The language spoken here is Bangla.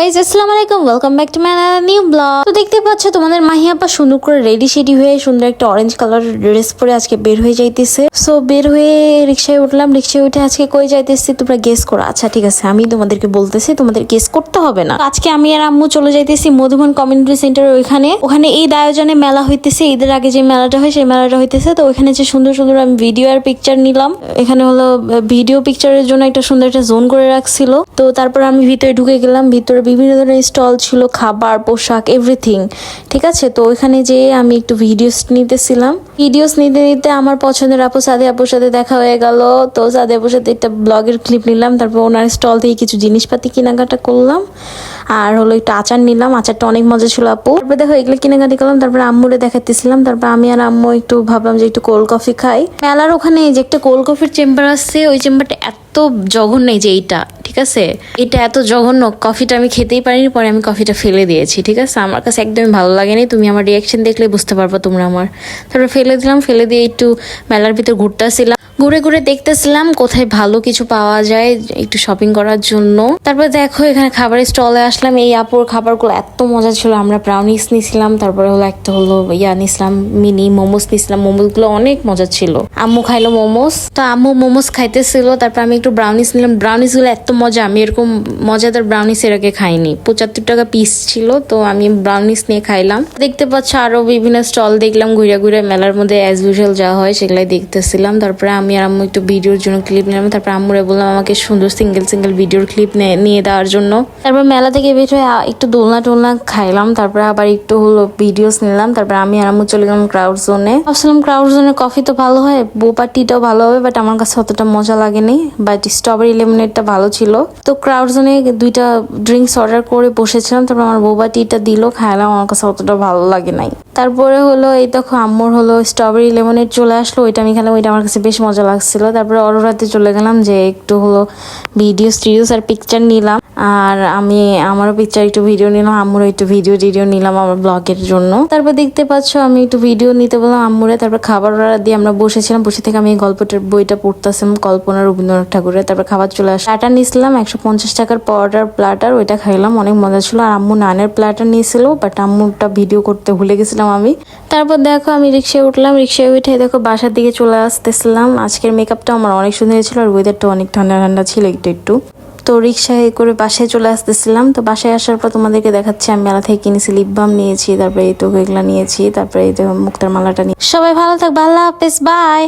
গাইজ আসসালামু আলাইকুম welcome back to my new blog তো দেখতে পাচ্ছ, তোমাদের মাহি আপা সুন্দর করে রেডি শেডি হয়ে সুন্দর একটা অরেঞ্জ কালার ড্রেস পরে আজকে বের হয়ে যাইতেছে। সো বের হয়ে রিক্সায় উঠলাম, রিক্সায় উঠে আজকে কই যাইতেছি, তোমরা গেস করো। আচ্ছা ঠিক আছে, আমি তোমাদেরকে বলতেছি, তোমাদের গেস করতে হবে না। আজকে আমি আর আম্মু চলে যাইতেছি মধুবন কমিউনিটি সেন্টার ওইখানে। ওখানে ঈদ আয়োজনে মেলা হইতেছে, ঈদের আগে যে মেলাটা হয়, সেই মেলাটা হইতেছে। তো ওইখানে যে সুন্দর সুন্দর আমি ভিডিও আর পিকচার নিলাম। এখানে হলো ভিডিও পিকচারের জন্য একটা সুন্দর একটা জোন করে রাখছিল। তো তারপর আমি ভিতরে ঢুকে গেলাম, ভিতরে বিভিন্ন ধরনের স্টল ছিল, খাবার, পোশাক এভরিথিং ঠিক আছে? তো ওইখানে যেয়ে আমি একটু ভিডিওস নিতেছিলাম। ভিডিওস নিতে নিতে আমার পছন্দের আপু সাদে আপুর সাথে দেখা হয়ে গেল। তো সাদে আপুর সাথে একটা ব্লগের ক্লিপ নিলাম, তারপর ওনার স্টল থেকে কিছু জিনিসপাতি কেনাকাটা করলাম। আর হলো একটু আচার নিলাম, আচারটা অনেক মজা ছিল আপু। তারপর দেখো এগুলো কেনাকাটি করলাম, তারপরে আম্মুরে দেখাতেছিলাম তারপর আমি আর আম্মু একটু ভাবলাম যে একটু কোল্ড কফি খাই। মেলার ওখানে যে একটা কোল্ড কফির চেম্বার আছে, ওই চেম্বারটা এত জঘন্য এই যে এইটা, ঠিক আছে? এটা এত জঘন্য কফিটা আমি খেতেই পারিনি, পরে আমি কফিটা ফেলে দিয়েছি, ঠিক আছে? আমার কাছে একদমই ভালো লাগেনি, তুমি আমার রিয়াকশন দেখলে বুঝতে পারব তোমরা আমার। তারপর ফেলে দিলাম, ফেলে দিয়ে একটু মেলার ভিতর ঘুরতেছিলাম। ঘুরে ঘুরে দেখতেছিলাম কোথায় ভালো কিছু পাওয়া যায় একটু শপিং করার জন্য। তারপর দেখো, এখানে খাবারের স্টলে আসলাম। এই আপুর খাবারগুলো এত মজা ছিল। আমরা ব্রাউনিস নিছিলাম, তারপরে হলো একটা হলো ইয়া নিছিলাম মিনি মোমোস নিছিলাম। মোমোসগুলো অনেক মজা ছিল। আম্মু খাইলো মোমোস তো আম্মু মোমোস খাইতেছিল। তারপর আমি একটু ব্রাউনিস নিলাম। ব্রাউনিসগুলো এত মজা, আমি এরকম মজাদার ব্রাউনিস এর আগে খাইনি। পঁচাত্তর টাকা পিস ছিল, তো আমি ব্রাউনিস নিয়ে খাইলাম। দেখতে পাচ্ছ আরও বিভিন্ন স্টল দেখলাম, ঘুরে ঘুরে মেলার মধ্যে অ্যাজ ইউজুয়াল যা হয় সেগুলাই দেখতেছিলাম। তারপরে আমি আর আম্মু একটু ভিডিওর জন্য ক্লিপ নিলাম। তারপর আম্মুরে বললাম, আমাকে সুন্দর সিঙ্গেল সিঙ্গেল ভিডিওর ক্লিপ নিয়ে দেওয়ার জন্য। তারপর মেলা থেকে বের হয়ে একটু দোলনা টোলনা খাইলাম। তারপরে আবার একটু হলো ভিডিওস নিলাম। তারপর আমি আর আম্মু চলে গেলাম ক্রাউড জোনে ভাবছিলাম ক্রাউড জোনের কফি তো ভালো হয় বোপা টিটাও ভালো হবে বাট আমার কাছে অতটা মজা লাগেনি। বাট স্ট্রবেরি লেমনেডটা ভালো ছিল। তো ক্রাউড জোনে দুইটা ড্রিঙ্কস অর্ডার করে বসেছিলাম। তারপর আমার বোবা টিটা দিল, খাইলাম। আমার কাছে অতটা ভালো লাগে নাই। তারপরে হলো এই দেখো, আম্মুর হলো স্ট্রবেরি লেমনেড চলে আসলো। ওইটা আমি খেলাম, ওইটা আমার কাছে বেশ মজা লাগছিল। তারপরে অরোরাতে চলে গেলাম যে একটু হলো ভিডিও টিডিওস আর পিকচার নিলাম। আর আমি, আমারও পিকচার একটু ভিডিও নিলাম, আম্মুরও একটু ভিডিও টিডিও নিলাম আমার ব্লগের জন্য। তারপর দেখতে পাচ্ছ, আমি একটু ভিডিও নিতে বললাম আম্মুরে। তারপর খাবার অর্ডার দিয়ে আমরা বসেছিলাম। বসে থেকে আমি গল্পটার বইটা পড়তেছিলাম, কল্পনা রবীন্দ্রনাথ ঠাকুরের। তারপর খাবার চলে আসে। প্লাটার নিয়েছিলাম একশো পঞ্চাশ টাকার পাউডার প্লাটার ওইটা খাইলাম। অনেক মজা ছিল। আর আম্মু নানের প্লাটার নিয়েছিল বাট আম্মুরটা ভিডিও করতে ভুলে গেছিলাম আমি। তারপর দেখো আমি রিক্সায় উঠলাম, রিক্সায় উঠে দেখো বাসার দিকে চলে আসতেছিলাম। আজকের মেকআপটা আমার অনেক সুন্দর হয়েছিল আর ওয়েদারটা অনেক ঠান্ডা ঠান্ডা ছিল একটু একটু। তো রিক্সায় করে বাসায় চলে আসতেছিলাম। তো বাসায় আসার পর তোমাদেরকে দেখাচ্ছি, আমি মেলা থেকে কিনেছি লিপ বাম নিয়েছি, তারপরে এই তো এগুলা নিয়েছি, তারপরে এই তো মুক্তার মালাটা নিয়ে সবাই ভালো থাক আল্লাহ হাফেজ বাই